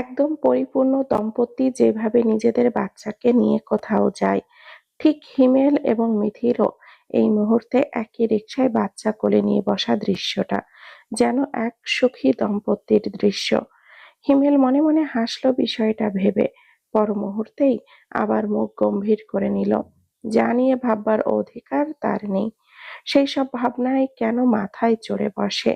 একদম পরিপূর্ণ দম্পতি যেভাবে নিজেদের বাচ্চাকে নিয়ে কোথাও যায়, ঠিক হিমেল এবং মিথিরও এই মুহূর্তে একই রিকশায় বাচ্চা কোলে নিয়ে বসা দৃশ্যটা যেন এক সুখী দম্পতির দৃশ্য। হিমেল মনে মনে হাসল বিষয়টা ভেবে, পর মুহূর্তেই আবার মুখ গম্ভীর করে নিল। যা নিয়ে ভাববার অধিকার তার নেই। সেই সব ভাবনায় কেন মাথায় চড়ে বসে?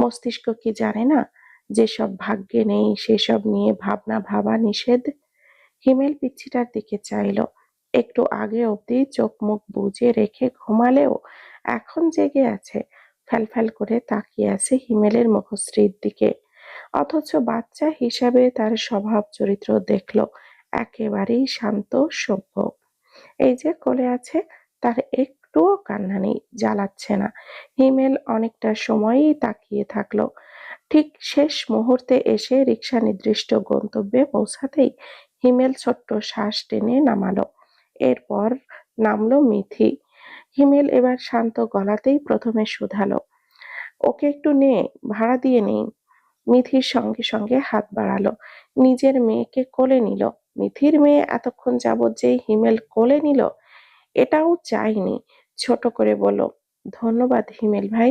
মস্তিষ্ক কি জানে না যেসব ভাগ্যে নেই সেসব নিয়ে ভাবনা ভাবা নিষেধ? হিমেল পিচ্ছিটার দিকে চাইল। একটু আগে অবধি চোখ মুখ বুজে রেখে ঘুমালেও এখন জেগে আছে। ফ্যালফ্যাল করে তাকিয়ে আছে হিমেলের মুখশ্রীর দিকে। অথচ বাচ্চা হিসাবে তার স্বভাব চরিত্র দেখল একেবারেই শান্ত সভ্য। এই যে কোলে আছে তার একটুও কান্না নেই, জ্বালাচ্ছে না। হিমেল অনেকটা সময়ই তাকিয়ে থাকল। ঠিক শেষ মুহূর্তে এসে রিক্সা নির্দিষ্ট গন্তব্যে পৌঁছাতেই হিমেল ছোট্ট শ্বাস টেনে নামালো। এরপর নামলো মিথি। হিমেল এবার শান্ত গলাতেই প্রথমে শুধালো, ওকে একটু নে, ভাড়া দিয়ে নেই। মিথির সঙ্গে সঙ্গে হাত বাড়ালো। নিজের মেয়েকে কোলে নিল। মিথির মেয়ে এতক্ষণ যাবৎ যে হিমেল কোলে নিল এটাও চাইনি। ছোট করে বলল, ধন্যবাদ হিমেল ভাই।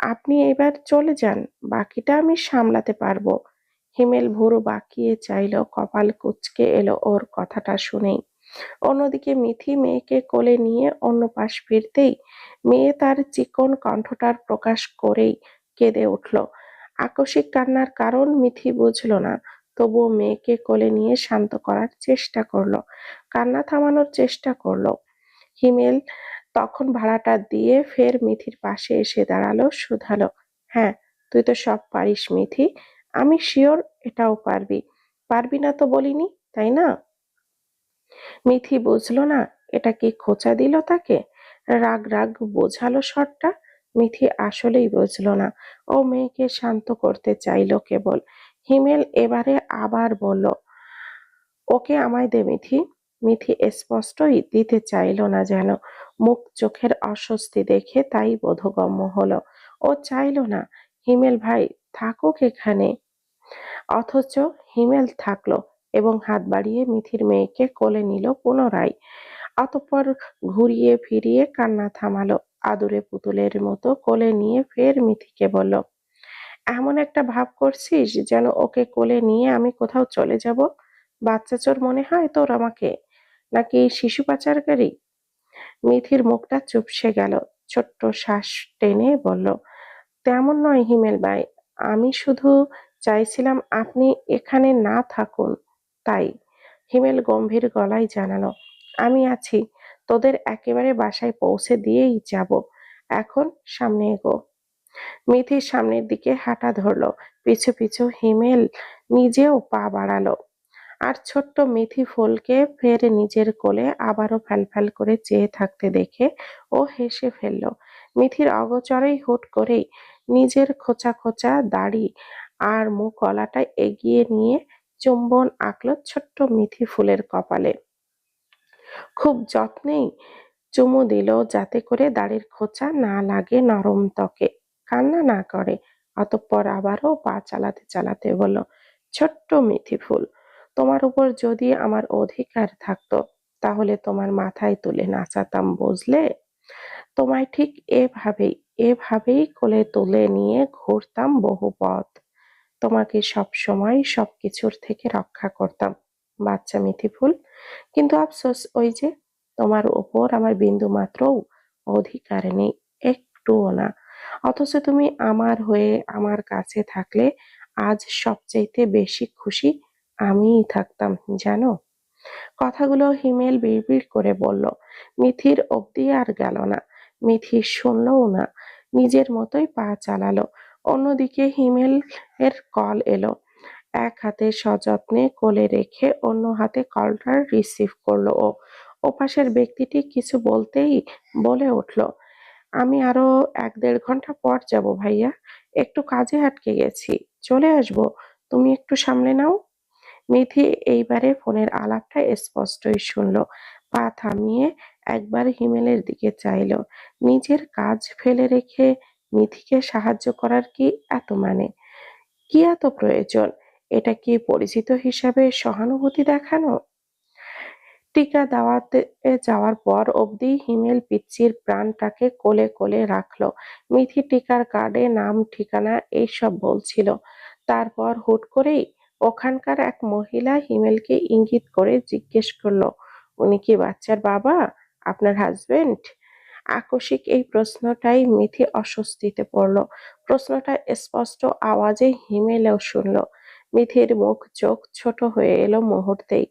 আপনি এবার চলে যান, বাকিটা আমি সামলাতে পারব। হিমেল ভুরু বাঁকিয়ে চাইল, কপাল কুচকে এলো ওর কথাটা শুনেই। অন্যদিকে মিথি মেয়েকে কোলে নিয়ে অন্য পাশ ফিরতেই মেয়ে তার চিকন কণ্ঠটার প্রকাশ করেই কেঁদে উঠল। আকস্মিক কান্নার কারণ মিথি বুঝল না, তবুও মেয়েকে কোলে নিয়ে শান্ত করার চেষ্টা করল, কান্না থামানোর চেষ্টা করল। হিমেল তখন ভাড়াটা দিয়ে ফের মিথির পাশে এসে দাঁড়াল, শুধালো, হ্যাঁ তুই তো সব পারিস মিথি, আমি শিওর এটাও পারবি। পারবি না তো বলিনি, তাই না? মিথি বুঝল না এটা কি খোঁচা দিল তাকে? রাগ রাগ বোঝালো স্বরটা। মিথি আসলেই বুঝল না। ও মেয়েকে শান্ত করতে চাইল কেবল। হিমেল এবারে আবার বলল, ওকে আমায় দে মিথি। মিথি স্পষ্টই দিতে চাইল না যেন। মুখ চোখের অস্বস্তি দেখে তাই বোধগম্য হলো। ও চাইল না হিমেল ভাই থাকুক এখানে। অথচ হিমেল থাকল এবং হাত বাড়িয়ে মিথির মেয়েকে কোলে নিল পুনরায়। অতঃপর ঘুরিয়ে ফিরিয়ে কান্না থামালো। আদুরে পুতুলের মতো কোলে নিয়ে ফের মিথিকে বলল, এমন একটা ভাব করছিস যেন ওকে কোলে নিয়ে আমি কোথাও চলে যাব। বাচ্চা চোর মনে হয় তোর আমাকে? নাকি শিশু পাচারকারী? মিথির মুখটা চুপসে গেল। ছোট্ট শ্বাস টেনে বলল, তেমন নয় হিমেল ভাই, আমি শুধু চাইছিলাম আপনি এখানে না থাকুন, তাই। হিমেল গম্ভীর গলায় জানালো, আমি আছি, তোদের একেবারে বাসায় পৌঁছে দিয়েই যাব। এখন সামনে এগো। মিথির সামনের দিকে হাঁটা ধরলো। পিছু পিছু হিমেল নিজেও পা বাড়ালো। আর ছোট্ট মিথি ফুলকে ফের নিজের কোলে আবারও ফ্যালফ্যাল করে চেয়ে থাকতে দেখে ও হেসে ফেলল। মিথির অগোচরেই হুট করেই নিজের খোঁচা খোঁচা দাড়ি আর মুখ গলাটা এগিয়ে নিয়ে চুম্বন আঁকল ছোট্ট মিথি ফুলের কপালে। খুব যত্নেই চুমু দিল যাতে করে দাড়ির খোঁচা না লাগে নরম ত্বকে, কান্না না করে। অতঃপর আবারও পা চালাতে চালাতে বলল, ছোট্ট মিথি ফুল, তোমার উপর যদি আমার অধিকার থাকতো তাহলে তোমার মাথায় তুলে নাচাতাম বুঝলে? তোমায় ঠিক এভাবেই এভাবেই কোলে তুলে নিয়ে ঘুরতাম বহু পথ। তোমাকে সব সময় সবকিছুর থেকে রক্ষা করতাম বাচ্চা মিথি ফুল। কিন্তু আফসোস ওই যে তোমার ওপর আমার বিন্দু মাত্রও অধিকার নেই, একটুও না। অথচ তুমি আমার হয়ে আমার কাছে থাকলে আজ সবচাইতে বেশি খুশি আমিই থাকতাম জানো? কথাগুলো হিমেল বিড়বিড় করে বলল। মিথির অবধি আর গেল না। মিথি শুনলও না। নিজের মতোই পা চালালো। অন্যদিকে হিমেল এর কল এলো। এক হাতে সযত্নে কোলে রেখে অন্য হাতে কলটা রিসিভ করল ও। ওপাশের ব্যক্তিটি কিছু বলতেই বলে উঠল, আমি আরও এক দেড় ঘণ্টা পর যাব ভাইয়া, একটু কাজে আটকে গেছি, চলে আসব, তুমি একটু সামলে নাও। মিথি এইবারে ফোনের আলাপটা স্পষ্টই শুনল। পা থামিয়ে একবার হিমেলের দিকে চাইল। নিজের কাজ ফেলে রেখে মিথিকে সাহায্য করার কি এত মানে? কি এত প্রয়োজন? এটা কি পরিচিত হিসাবে সহানুভূতি দেখানো টিকা দেওয়াতে যাওয়ার পর অবধি হিমেল পিচ্চির প্রাণটাকে কোলে কোলে রাখল মিথি টিকার কার্ডে নাম, ঠিকানা এইসব বলছিল তারপর হুট করেই ওখানকার এক মহিলা হিমেলকে ইঙ্গিত করে জিজ্ঞেস করল, উনি কি বাচ্চার বাবা? আপনার হাজবেন্ড আকস্মিক এই প্রশ্নটাই মিথি অস্বস্তিতে পড়ল। প্রশ্নটা স্পষ্ট আওয়াজে হিমেলেও শুনল। মিথির মুখ, চোখ ছোট হয়ে এলো মুহূর্তেই।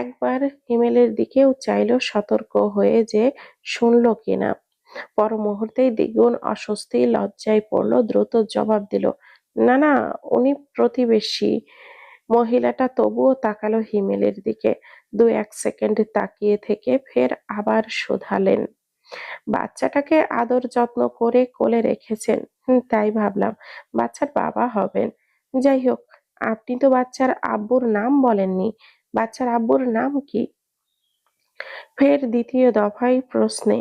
একবার হিমেলের দিকেও চাইল সতর্ক হয়ে যে শুনল কিনা। পর মুহূর্তেই দ্বিগুণ অস্বস্তি লজ্জায় পড়ল, দ্রুত জবাব দিল না না, উনি প্রতিবেশী। মহিলাটা তবুও তাকালো হিমেলের দিকে। দু এক সেকেন্ড তাকিয়ে থেকে ফের আবার শোধালেন। বাচ্চাটাকে আদর যত্ন করে কোলে রেখেছেন। তাই ভাবলাম, বাচ্চার বাবা হবেন। যাই হোক, আপনি তো বাচ্চার আব্বুর নাম বলেননি। বাচ্চার আব্বুর নাম কি? ফের দ্বিতীয় দফায় প্রশ্নে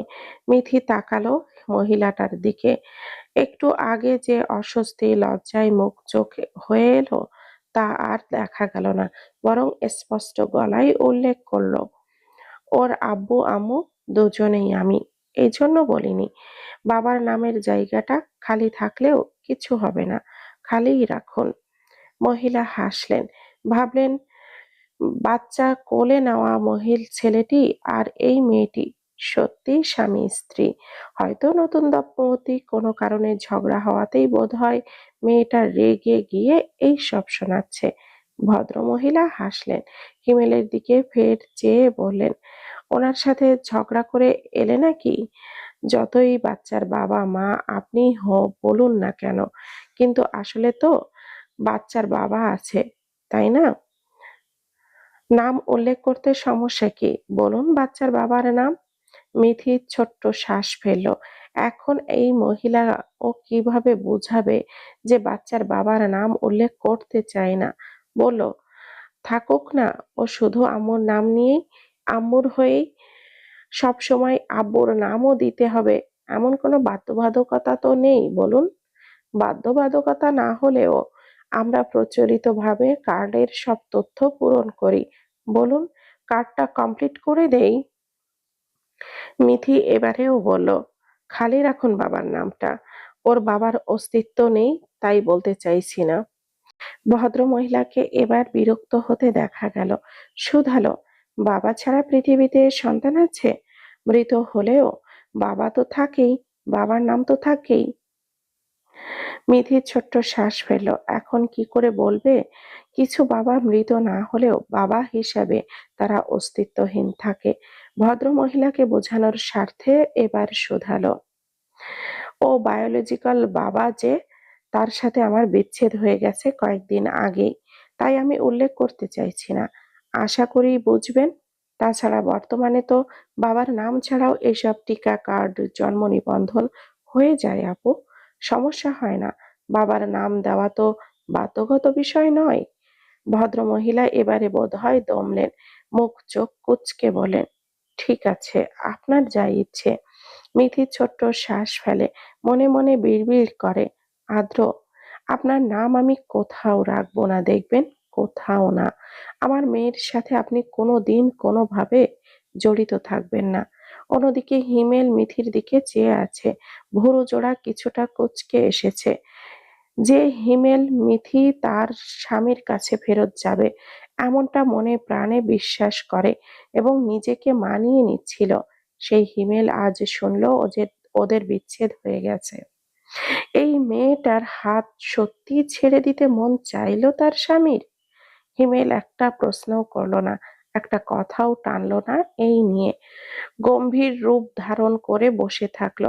মিথি তাকালো মহিলাটার দিকে। একটু আগে যে অস্বস্তি, লজ্জায় মুখ চোখ হয়ে এলো, তা আর দেখা গেল না, বরং স্পষ্ট গলায় উল্লেখ করল, ওর আব্বু, আম্মু দুজনেই আমি। এই জন্য বলিনি। বাবার নামের জায়গাটা খালি থাকলেও কিছু হবে না, খালিই রাখুন। মহিলা হাসলেন, ভাবলেন, বাচ্চা কোলে নেওয়া মহিল ছেলেটি আর এই মেয়েটি সত্যি স্বামী, স্ত্রী। হয়তো নতুন দম্পতি, কোনো কারণে ঝগড়া হওয়াতেই বোধ হয় মেয়েটা রেগে গিয়ে এই সব শোনাচ্ছে। ভদ্রমহিলা হাসলেন, হিমেলের দিকে ফের চেয়ে বললেন, ওনার সাথে ঝগড়া করে এলে নাকি? যতই বাচ্চার বাবা, মা, আপনি হ বলুন না কেন। কিন্তু আসলে তো বাচ্চার বাবা আছে, তাই না? নাম উল্লেখ করতে সমস্যা কি? বলুন বাচ্চার বাবার নাম। মিথি ছোট্ট শ্বাস ফেলল। এখন এই মহিলা ও কীভাবে বুঝাবে যে বাচ্চার বাবার নাম উল্লেখ করতে চায় না? বলল থাকুক না, ও শুধু আম্মুর নাম নিয়েই আম্মুর হয়েই সবসময় আব্বুর নামও দিতে হবে। এমন কোনো বাধ্যবাধকতা তো নেই, বলুন। বাধ্যবাধকতা না হলেও আমরা প্রচলিতভাবে কার্ডের সব তথ্য পূরণ করি। বলুন, কার্ডটা কমপ্লিট করে দেই? মিথি এবারেও বলল, খালি রাখুন বাবার নামটা। ওর বাবার অস্তিত্ব নেই, তাই বলতে চাইছি না। ভদ্র মহিলাকে এবার বিরক্ত হতে দেখা গেল। শুধালো, বাবা ছাড়া পৃথিবীতে সন্তান আছে? মৃত হলেও বাবা তো থাকেই, বাবার নাম তো থাকেই। মিথি ছোট্ট শ্বাস ফেলল। এখন কি করে বলবে? কিছু বাবা মৃত না হলেও বাবা হিসাবে তারা অস্তিত্বহীন থাকে। ভদ্র মহিলাকে বোঝানোর স্বার্থে এবার শোধালো। ও বায়োলজিক্যাল বাবা যে, তার সাথে আমার বিচ্ছেদ হয়ে গেছে কয়েকদিন আগেই। তাই আমি উল্লেখ করতে চাইছি না। আশা করি বুঝবেন। তাছাড়া বর্তমানে তো বাবার নাম ছাড়াও এসব টিকা কার্ড, জন্ম নিবন্ধন হয়ে যায়, আপু। সমস্যা হয় না। বাবার নাম দেওয়া তো বাধ্যগত বিষয় নয়। ভদ্র মহিলা এবারে বোধ হয় দমলেন। মুখ চোখ কুচকে বলেন ঠিক আছে, আপনার যা ইচ্ছে। মিথি ছোট্ট শ্বাস ফেলে, মনে মনে বিড়বিড় করে, আদ্র, আপনার নাম আমি কোথাও রাখব না, দেখবেন? কোথাও না। আমার মেয়ের সাথে আপনি কোনো দিন কোনোভাবে জড়িত থাকবেন না। অন্যদিকে হিমেল মিথির দিকে চেয়ে আছে। ভুরু জোড়া কিছুটা কুচকে এসেছে। যে হিমেল মিথি তার স্বামীর কাছে ফেরত যাবে, এমনটা মনে প্রাণে বিশ্বাস করে এবং নিজেকে মানিয়ে নিচ্ছিল। সেই হিমেল আজ শুনলো ওদের ওদের বিচ্ছেদ হয়ে গেছে। এই মেয়েটার হাত সত্যি ছেড়ে দিতে মন চাইলো তার স্বামীর? হিমেল একটা প্রশ্নও করল না। একটা কথাও টানলো না, এই নিয়ে গম্ভীর রূপ ধারণ করে বসে থাকল।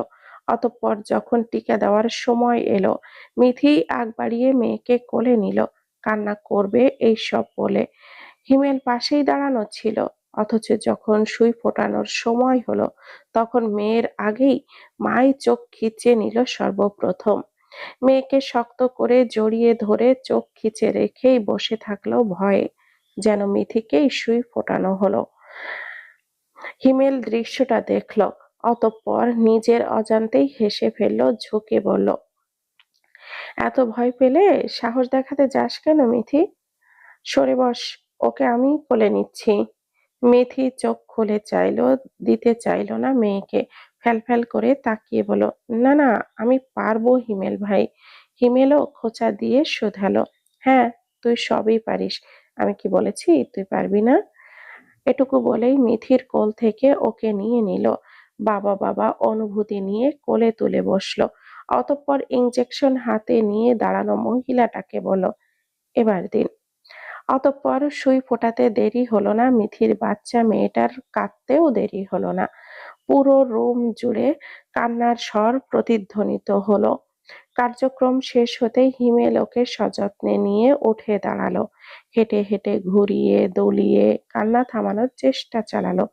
অতঃপর যখন টিকা দেওয়ার সময় এলো, মিথি আগ বাড়িয়ে মেয়েকে কোলে নিল। কান্না করবে এই সব বলে হিমেল পাশেই দাঁড়ানো ছিল। অথচ যখন সুই ফোটানোর সময় হলো, তখন মেয়ের আগেই মাই চোখ খিচে নিল সর্বপ্রথম। মেয়েকে শক্ত করে জড়িয়ে ধরে চোখ খিচে রেখেই বসে থাকল ভয়ে। যেন মিথিকেই সুই ফোটানো হলো। হিমেল দৃশ্যটা দেখল, অতঃপর নিজের অজান্তেই হেসে ফেলল, ঝুঁকে বলল, এত ভয় পেলে সাহস দেখাতে যাস কেন মিথি? সরে বস, ওকে আমি কোলে নিচ্ছি। মিথি চোখ খুলে চাইলো, দিতে চাইলো না মেয়েকে ফ্যালফ্যাল করে তাকিয়ে বলো না না, আমি পারব হিমেল ভাই। হিমেলও খোঁচা দিয়ে শোধালো হ্যাঁ তুই সবই পারিস। আমি কি বলেছি? তুই পারবি না? এটুকু বলেই মিথির কোল থেকে ওকে নিয়ে নিল। বাবা বাবা অনুভূতি নিয়ে কোলে তুলে বসল। অতঃপর ইঞ্জেকশন হাতে নিয়ে দাঁড়ানো মহিলাটাকে বলো এবার দিন। অতঃপর সুই ফোটাতে দেরি হলো না। মিথির বাচ্চা মেয়েটার কাঁদতেও দেরি হলো না। পুরো রুম জুড়ে কান্নার স্বর প্রতিধ্বনিত হলো। কার্যক্রম শেষ হতেই হিমেল ওকে সযত্নে নিয়ে উঠে দাঁড়াল। হেঁটে হেঁটে ঘুরিয়ে, দলিয়ে কান্না থামানোর চেষ্টা চালালো।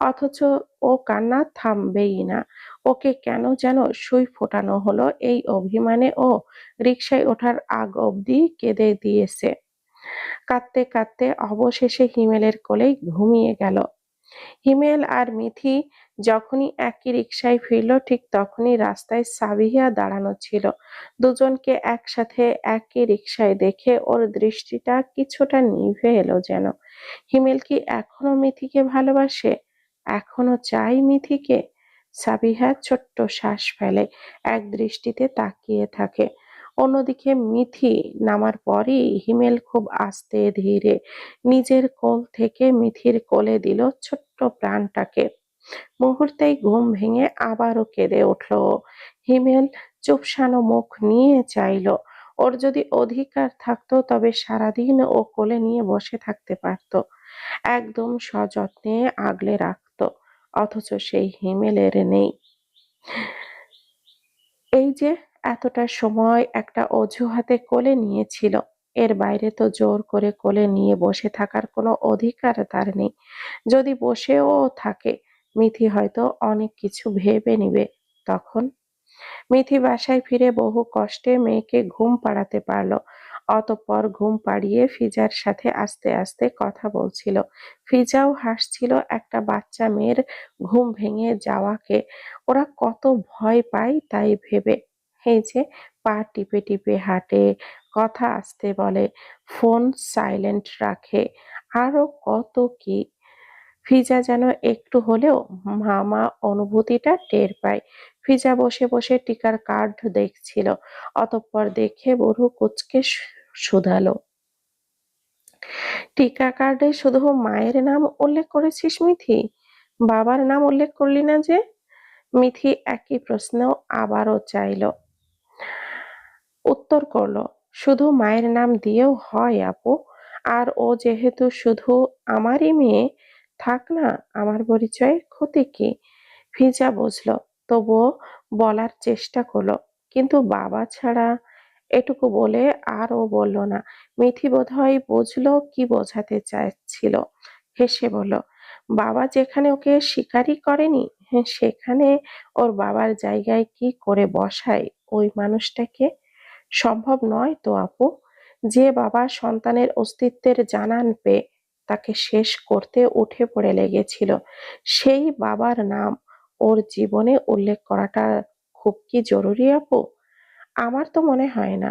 অথচ ও কান্না থামবেই না। ওকে কেন যেন সুই ফোটানো হলো এই অভিমানে ও রিকশায় ওঠার আগ অবধি কেঁদে দিয়েছে। কাঁদতে কাঁদতে অবশেষে হিমেলের কোলেই ঘুমিয়ে গেল। হিমেল আর মিথি যখনই একই রিকশায় ফিরল, ঠিক তখনই রাস্তায় সাবিহা দাঁড়ানো ছিল। দুজনকে একসাথে একই রিকশায় দেখে ওর দৃষ্টিটা কিছুটা নিভে এলো যেন। হিমেল কি এখনও মিথিকে ভালোবাসে? এখনও চাই মিথিকে? সাবিহা ছোট্ট শ্বাস ফেলে, এক দৃষ্টিতে তাকিয়ে থাকে। অন্যদিকে মিথি নামার পরই হিমেল খুব আস্তে ধীরে নিজের কোল থেকে মিথির কোলে দিল ছোট্ট প্রাণটাকে। মুহূর্তেই ঘুম ভেঙে আবারও কেঁদে উঠল। হিমেল চুপসানো মুখ নিয়ে চাইল। ওর যদি অধিকার থাকতো, তবে সারাদিন ও কোলে নিয়ে বসে থাকতে পারতো। একদম সযত্নে আগলে রাখতো, অথচ সেই হিমেলের নেই। এই যে এতটা সময় একটা অজুহাতে কোলে নিয়েছিল, এর বাইরে তো জোর করে কোলে নিয়ে বসে থাকার কোনো অধিকার তার নেই। যদি বসেও থাকে মিথি হয়তো অনেক কিছু ভেবে নিবে তখন। মিথি বাসায় ফিরে বহু কষ্টে মেয়েকে ঘুম পাড়াতে পারল, অতঃপর ঘুম পাড়িয়ে ফিজার সাথে আস্তে আস্তে কথা বলছিল। ফিজাও হাসছিল, একটা বাচ্চা মেয়ের ঘুম ভেঙে যাওয়াকে। ওরা কত ভয় পায় তাই ভেবে। এই যে পা টিপে টিপে হাঁটে, কথা আসতে বলে, ফোন সাইলেন্ট রাখে, আরও কত কি ফিজা যেন একটু হলেও মামা অনুভূতিটা টের পায়। ফিজা বসে বসে টিকার কার্ড দেখছিল, অতঃপর দেখে বড়ু কুচকে শুধালো। টিকা কার্ডে শুধু মায়ের নাম উল্লেখ করেছিস মিথি? বাবার নাম উল্লেখ করলি না যে? মিথি একই প্রশ্ন আবারও চাইল। উত্তর করল, শুধু মায়ের নাম দিয়েও হয় আপু, আর ও যেহেতু শুধু আমারই মেয়ে থাক না আমার পরিচয়ে ক্ষতি কি? ফিজা বুঝলো। তবুও বলার চেষ্টা করল। কিন্তু বাবা ছাড়া এটুকু বলে আর ও বলল না। মিথি বোধহয় বুঝলো কি বোঝাতে চাইছিল হেসে বলল বাবা যেখানে ওকে স্বীকারই করেনি হ্যাঁ, সেখানে ওর বাবার জায়গায় কি করে বসায় ওই মানুষটাকে? সম্ভব নয় তো আপু? যে বাবা সন্তানের অস্তিত্বের জানান পেয়ে তাকে শেষ করতে উঠে পড়ে লেগেছিল। সেই বাবার নাম ওর জীবনে উল্লেখ করাটা খুব কি জরুরি আপু? আমার তো মনে হয় না।